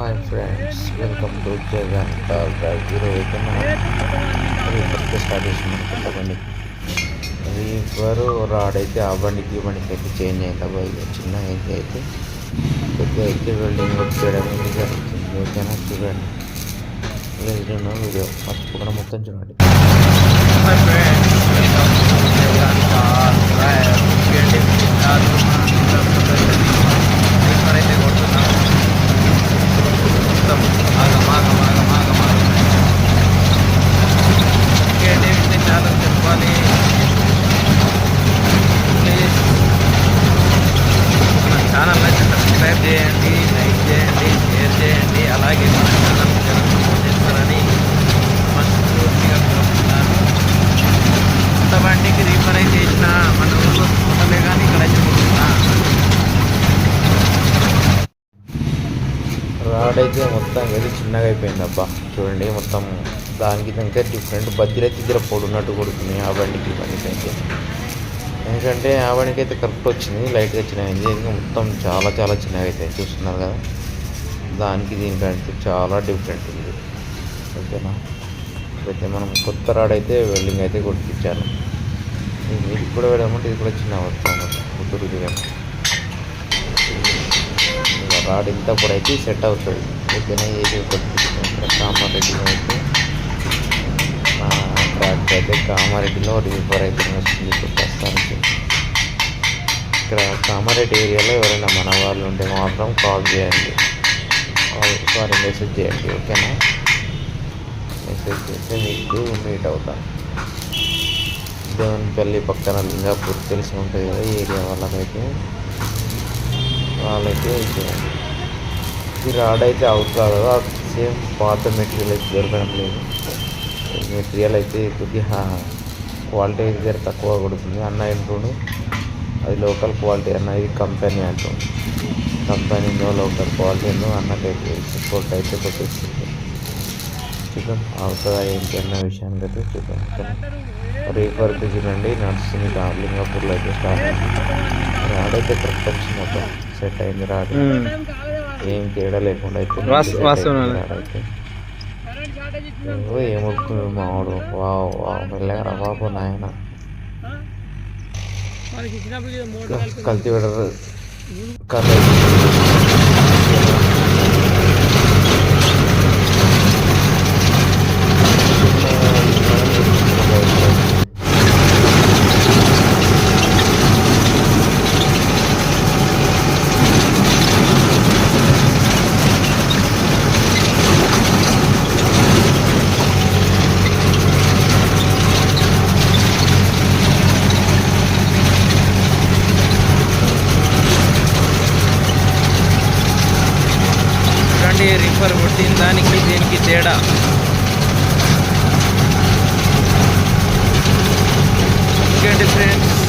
Hi friends welcome to Jagan call drive ఈరోజు అయితే మనం రీఫర్కి స్టార్ట్ చేసినాం కొత్త బండి రీఫర్ రాడ్ అయితే ఆ బండికి ఈ బండికి అయితే చేంజ్ అయింది. అబ్బాయి చిన్న అయితే అయితే పెద్ద అయితే వెల్డింగ్ వర్క్ చేయడం అనేది జరుగుతుంది ఓకేనా? చూడండి. వెళ్తున్న వీడియో మర్చిపోకుండా మొత్తం చూడండి. బండికి రీఫర్ అయితే చేసిన మన ఊళ్ళో కానీ ఇక్కడ అయితే రాడ్ అయితే మొత్తం ఏదో చిన్నగా అయిపోయింది అబ్బా. చూడండి మొత్తం దానికి ఇంకా డిఫరెంట్ బద్దీలు అయితే ఇద్దరు పొడున్నట్టు కొడుతున్నాయి ఆ బండికి ఈ బండికి అయితే. ఎందుకంటే ఆ బండికి అయితే కరెక్ట్ వచ్చింది లైట్గా చిన్నగా ఇంకా మొత్తం చాలా చాలా చిన్నగా అయితే చూస్తున్నారు కదా? దానికి దీనికంటే చాలా డిఫరెంట్ ఉంది. ఓకేనా? అయితే మనం కొత్త రాడ్ అయితే వెల్డింగ్ అయితే కొట్టించాను ఇది కూడా వెళ్ళమంటే ఇది కూడా చిన్న అవసరం కుదురు రాడ్ ఇంత కూడా అయితే సెట్ అవుతుంది. ఓకేనా ఏది కొట్టించాను కామారెడ్డిలో అయితే ట్రాక్ అయితే కామారెడ్డిలో రివర్ అయితే వస్తుంది ఇప్పుడు ప్రస్తుతానికి ఇక్కడ కామారెడ్డి ఏరియాలో ఎవరైనా మన వాళ్ళు ఉంటే మాత్రం కాల్ చేయండి. కాల్ సారీ మెసేజ్ చేయండి ఓకేనా? మెసేజ్ చేస్తే మీకు మీట్ అవుతాను. దేవునిపల్లి పక్కన లింగాపూర్ తెలిసి ఉంటుంది కదా ఈ ఏరియా వాళ్ళకైతే. వాళ్ళైతే ఈ రాడ్ అయితే అవుట్ కాదు. కదా సేమ్ పాత మెటీరియల్ అయితే దొరకడం లేదు. మెటీరియల్ అయితే కొద్దిగా క్వాలిటీ అయితే జర తక్కువ కొడుతుంది అన్న ఏంటుండు అది లోకల్ క్వాలిటీ అన్న ఇది కంపెనీ అంటుంది కంపెనీలో లోకల్ క్వాలిటీలో అన్నకైతే సపోర్ట్ అయితే కొట్టేస్తుంది చూద్దాం. అవుతుందా ఏంటి అన్న విషయానికి అయితే చూద్దాం. రీఫర్కి చూడండి నడుస్తుంది లింగాపూర్లో అయితే స్టార్ట్ అయింది. రాడ్ అయితే కరెక్ట్ వచ్చింది మొత్తం. సెట్ అయింది రాడ్ ఏం తేడా లేకుండా అయితే ఏమవుతుంది మావాడు. Wow wow. మెల్లగా రా బాబు నాయన. కల్తీ పెడరు కర్ర రిఫర్ కొట్టిన దానికి దీనికి తేడా. ఇంకేంటి ఫ్రెండ్స్.